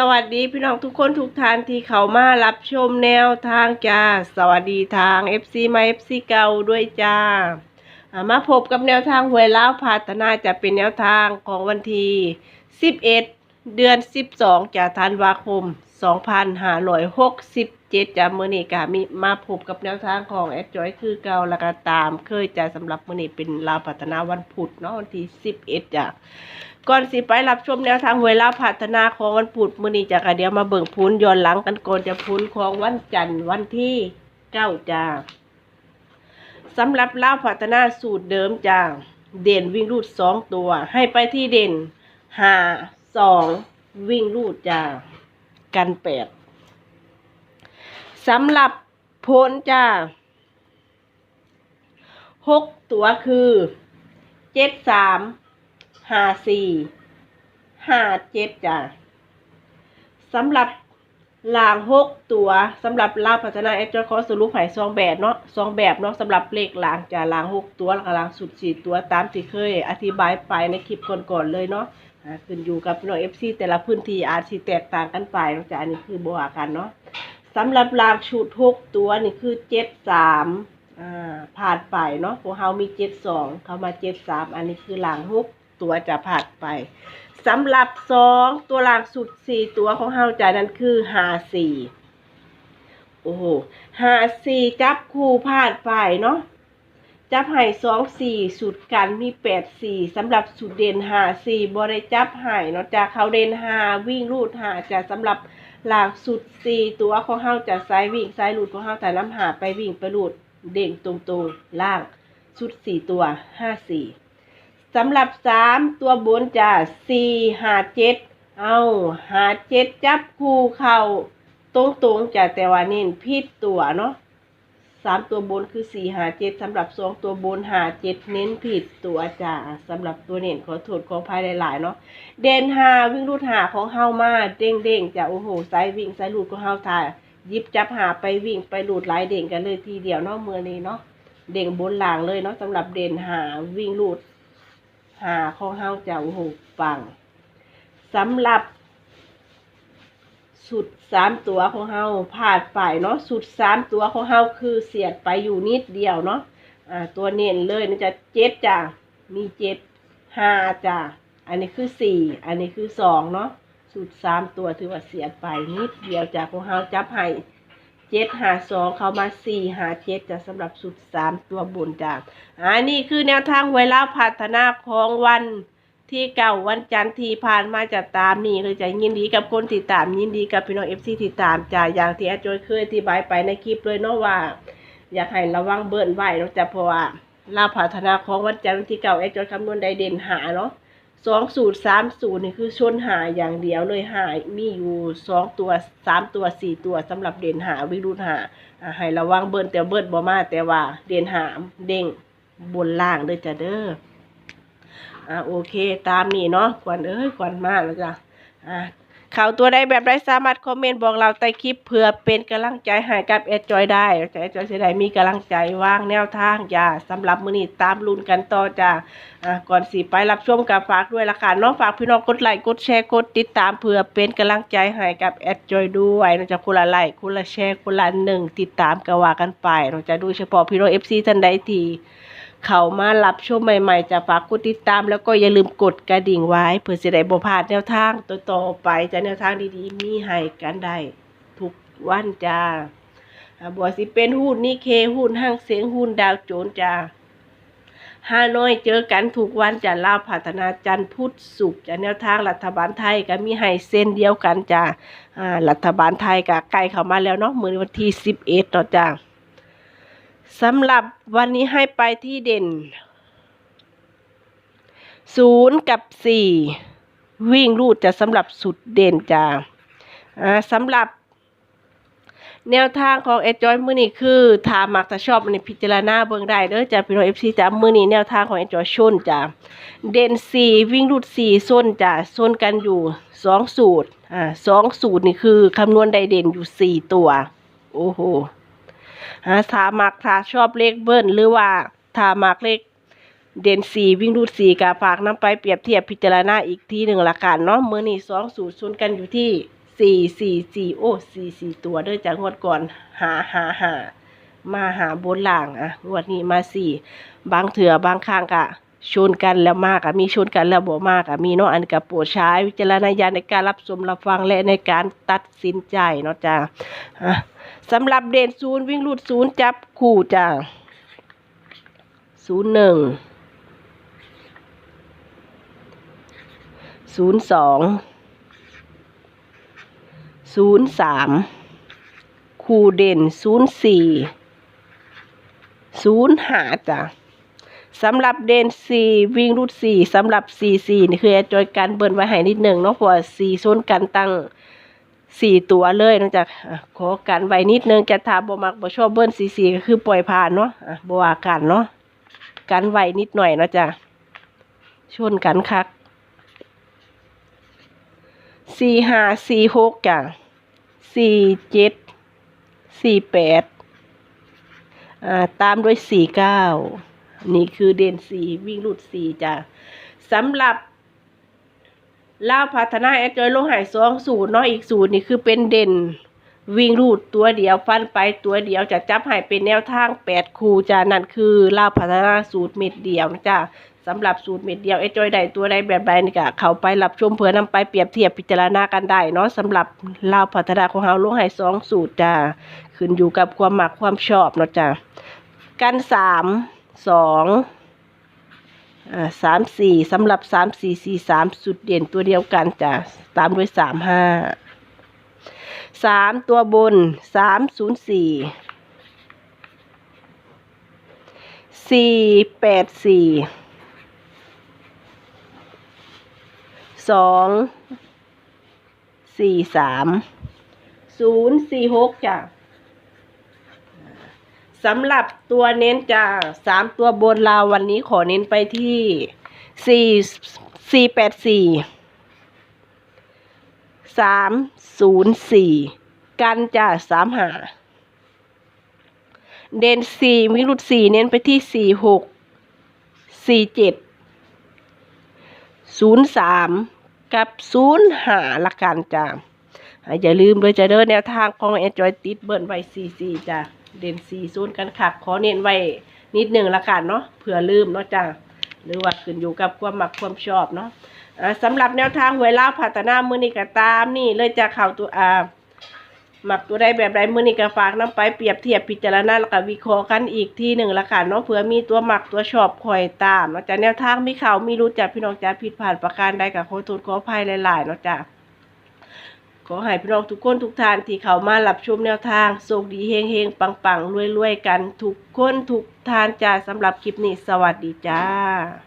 สวัสดีพี่น้องทุกคนทุกท่านที่เขามารับชมแนวทางจ้า สวัสดีทาง FC มา FC เก่าด้วยจ้า มาพบกับแนวทางหวยล้าวพัฒนาจะเป็นแนวทางของวันที่ 11 เดือน 12จากธันวาคม 2567 เจ้ามื้อนี้ก็มีมาพบกับแนวทางของแอดจอยคือเก่าแล้วก็ตามเคยจะสำหรับมือนี้เป็นลาวพัฒนาวันพุธเนาะวันที่11จ้าก่อนสิไปรับชมแนวทางหวยลาวพัฒนาของวันพุธมือนี้จะกะเดี๋ยวมาเบิ่งพุนย้อนหลังกันก่อนจะพุนของวันจันทร์วันที่เก้าจ้าสำหรับลาวพัฒนาสูตรเดิมจ้าเด่นวิ่งรูดสองตัว ให้ไปที่เด่นห้าสองวิ่งรูดจ้ากันแปด สำหรับผลจ้าหกตัวคือเจ็ดสามห้าสี่ห้าเจ็ดจ้ะสำหรับลางหกตัวสำหรับลาพัฒนาแอดจอยขอสรุปให้สองแบบเนาะสองแบบเนาะสำหรับเลขลางจะลางหกตัวลางสุดสี่ตัวตามที่เคย อธิบายไปในคลิปก่อนๆเลยเนาะขึ้นอยู่กับพี่น้องเอฟซีแต่ละพื้นที่อาจสิแตกต่างกันไปเนาะจ้ะอันนี้คือบัวกันเนาะ สำหรับลางชุดหกตัวนี่คือเจ็ดสามอ่าผ่านไปเนาะพวกเฮามีเจ็ดสองเขามาเจ็ดสามอันนี้คือลางหกตัวจะผ่านไปสำหรับสองตัวล่างสุดสี่ตัวของเฮาจานั้นคือหาสี่โอ้โหหาสี่จับคู่ผ่านไปเนาะจับให้สองสี่สุดกันมีแปดสี่สำหรับสุดเด่นหาสี่บริจับให้เนาะจากเขาเด่นหาวิ่งรูดหาจะสำหรับ หลักสุดสี่ตัวของเฮาจะซ้ายวิ่งซ้ายหลุดของเฮาแต่น้ำหาไปวิ่งไปหลุดเด่งตรงๆล่างสุดสี่ตัวห้าสี่สำหรับสามตัวบนจะสี่หาเจ็ดเอาหาเจ็ดจับคู่เข่าตรงๆจะแต่ว่าเน้นพิดตัวเนาะ สามตัวบนคือสี่หาเจ็ดสำหรับสองตัวบนหาเจ็ดเน้นผิดตัวจ้าสำหรับตัวเน้นขอโทษขอภัยหลายๆเนาะเด่นหาวิ่งรูดหาของเฮามาเด้งเด้งๆจะโอ้โหสายวิ่งสายรูดของเฮาถ่ายยิบจับหาไปวิ่งไปรูดหลายเด่งกันเลยทีเดียวเนาะเมื่อนี้เนาะเด่งบนหลังเลยเนาะสำหรับเด่นหาวิ่งรูดหาของเฮาจะโอ้โหปังสำหรับ สุดสามตัวของเฮาพลาดไปเนาะสุดสามตัวของเฮาคือเสียดไปอยู่นิดเดียวเนาะอ่าตัวเน้นเลยนะจะเจ็ดจ้ะมีเจ็ดห้าจ้ะอันนี้คือสี่อันนี้คือสองเนาะสุดสามตัวถือว่าเสียดไปนิดเดียวจ้ะของเฮาจับให้เจ็ดหาสองเข้ามาสี่หาเจ็ดจ้ะสำหรับสุดสามตัวบนจ้ะอันนี้คือแนวทางเวลาพัฒนาของวัน ที่เก่าวันจันทร์ที่ผ่านมาจะตามนี่คือจะยินดีกับคนติดตามยินดีกับพี่น้องเอฟซีติดตามจ้าอย่างที่อาจารย์เคยอธิบายไปในคลิปเลยเนาะว่า อยากให้ระวังเบิ้ลไว้เนาะจะเพราะว่าลาพัฒนาของวันจันทร์ที่เก่าอาจารย์คำนวณได้เด่นหาเนาะสองสูตรสามสูตรนี่คือชนหาอย่างเดียวเลยหามีอยู่สองตัวสามตัวสี่ตัวสำหรับเด่นหาวิรุธหาให้ระวังเบิ้ลแต่เบิ้ลบ่มาแต่ว่าเด่นหามเด้งบนล่างเด้อจ้ะเด้อ อ่าโอเค ตามนี้เนาะควันเอ้ยควันมากแล้วจ้ะอ่าข่าวตัวใดแบบใดสามารถคอมเมนต์บอกเราใต้คลิปเพื่อเป็นกำลังใจให้กับแอดจอยได้แอดจอยจะได้มีกำลังใจวางแนวทางจ้าสำหรับมือนี้ตามลุ้นกันต่อจ้าอ่าก่อนสิไปรับชมกับฝากด้วยละกันเนาะฝากพี่น้องกดไลค์กดแชร์กดติดตามเพื่อเป็นกำลังใจให้กับแอดจอยด้วยเนาะจะคนละไลค์คนละแชร์คนละหนึ่งติดตามกว่ากันไปเนาจะดูเฉพาะพี่น้อง FC ท่านใดที่ เขามารับชมใหม่ๆจะฝากกดติดตาม แล้วก็อย่าลืมกดกระดิ่งไว้ เพื่อจะได้บ่พลาดแนวทางต่อไปจะแนวทางดีๆ มีให้กันได้ทุกวันจ้าบัวสิเป็นหุ้นนี่เคหุ้นห้างเสียงหุ้นดาวโจนส์จ้าฮานอยเจอกันทุกวันจะลาวพัฒนาจันทร์พุธศุกร์จะแนวทางรัฐบาลไทยก็มีให้เส้นเดียวกันจ้ารัฐบาลไทยก็ใกล้เข้ามาแล้วเนาะมื้อวันที่สิบเอ็ดต่อจ้า สำหรับวันนี้ให้ไปที่เด่นศูนย์กับสี่วิ่งรูดจะสำหรับสุดเด่นจ้าอ่าสำหรับ แนวทางของเอจอยมือนี้คือถามักถ้าชอบมันพิจารณาเบิ่งได้เด้อจ้ะพี่น้องเอฟซีจ้ะมือนี้แนวทางของเอจอยชนจ้ะเด่นสี่วิ่งรูดสี่ส้นจ้ะส้นกันอยู่สองสูตรอ่าสองสูตรนี่คือคำนวณได้เด่นอยู่สี่ตัว โอ้โห ถ้ามักถ้าชอบเลขเบิ้ลหรือว่าถ้ามักเลขเด่นสี่วิ่งรูดสี่กะฝากน้ำไปเปรียบเทียบพิจารณาอีกทีหนึ่งละกันเนาะมือนี่สองสูตรส้นกันอยู่ที่สี่สี่สี่โอ้สี่สี่ตัวเด้อจากงวดก่อนหาหาหามาหาบนล่างอะงวดนี้มาสี่บางเถื่อบางข้างกะ ชนกันแล้วมากอะมีชนกันแล้วบ่มากอะมีเนาะอันกับโปรดใช้วิจารณญาณในการรับชมรับฟังและในการตัดสินใจเนาะจ้าสำหรับเด่นศูนย์วิ่งรูดศูนย์จับคู่จ้าศูนย์หนึ่งศูนย์สองศูนย์สามคู่เด่นศูนย์สี่ศูนย์ห้าจ้ะ สำหรับเดนสี่วิ่งรูดสี่สำหรับสี่สี่นี่คือจอยการเบิร์นไว้ให้นิดหนึ่งเนาะเพราะว่าสี่โซนกันตั้งสี่ตัวเลยนอกจากขอกันไว้นิดนึงจะทาบ่มักบ่ชอบเบิร์นสี่สี่ก็คือปล่อยผ่านเนาะบวากันเนาะกันไว้นิดหน่อยเนาะจ้ะชนกันคักสี่ห้าสี่หกจ้ะสี่เจ็ดสี่แปดอ่าตามด้วยสี่เก้า นี่คือเด่นสี่วิ่งรูดสี่จ้ะสำหรับลาวพัฒนาแอดจอยลงหายสองสูตรเนาะอีกสูตรนี่คือเป็นเด่นวิ่งรูดตัวเดียวฟันไปตัวเดียวจะจับให้เป็นแนวทางแปดคูจ้ะนั่นคือลาวพัฒนาสูตรเม็ดเดียวนะจ้ะสำหรับสูตรเม็ดเดียวเอจอยใดตัวใดแบบใดนี่ก็เข้าไปรับชมเพื่อนำไปเปรียบเทียบพิจารณากันได้เนาะสำหรับลาวพัฒนาของเฮาลงให้สองสูตรจ้าขึ้นอยู่กับความหมักความชอบเนาะจ้ากันสาม สองสามสี่สำหรับสามสี่สี่สามสุดเด่นตัวเดียวกันจ้ะตามด้วยสามห้าสามตัวบนสามศูนย์สี่สี่แปดสี่สองสี่สามศูนย์สี่หกจ้ะ สำหรับตัวเน้นจ้ะสามตัวบนเราวันนี้ขอเน้นไปที่สี่สี่แปดสี่สามศูนย์สี่กันจ้ะสามหาเด่นสี่วิรุตสี่เน้นไปที่สี่หกสี่เจ็ดศูนย์สามกับศูนย์หาละกันจ้าอย่าลืมเลยจะเดินแนวทางของแอนจอยติดเบิร์นไว้สี่สี่จ้ะ เด่นสี่ศูนย์กันขักขอเน้นไว้นิดหนึ่งละกันเนาะเผื่อลืมเนาะจ้ะหรือว่าขึ้นอยู่กับความหมักความชอบเนาะสำหรับแนวทางหวยล่าพัฒนามือนี้ก็ตามนี่เลยจะเข้าตัวอ่าหมักตัวใดแบบใดมือนี้ก็ฝากน้ำไปเปรียบเทียบพิจารณาแล้วก็วิเคราะห์กันอีกทีหนึ่งละค่ะเนาะเผื่อมีตัวหมักตัวชอบคอยตามเนาะจ้าแนวทางมีเขามีรู้จักพี่น้องจ้าผิดผ่านประการใดกับขอโทษขออภัยหลายๆเนาะจ้า ขอให้พี่น้องทุกคนทุกท่านที่เขามารับชมแนวทางโชคดีเฮงเฮงปังปังรวยรวยกัน ทุกคนทุกท่านจ้าสำหรับคลิปนี้สวัสดีจ้า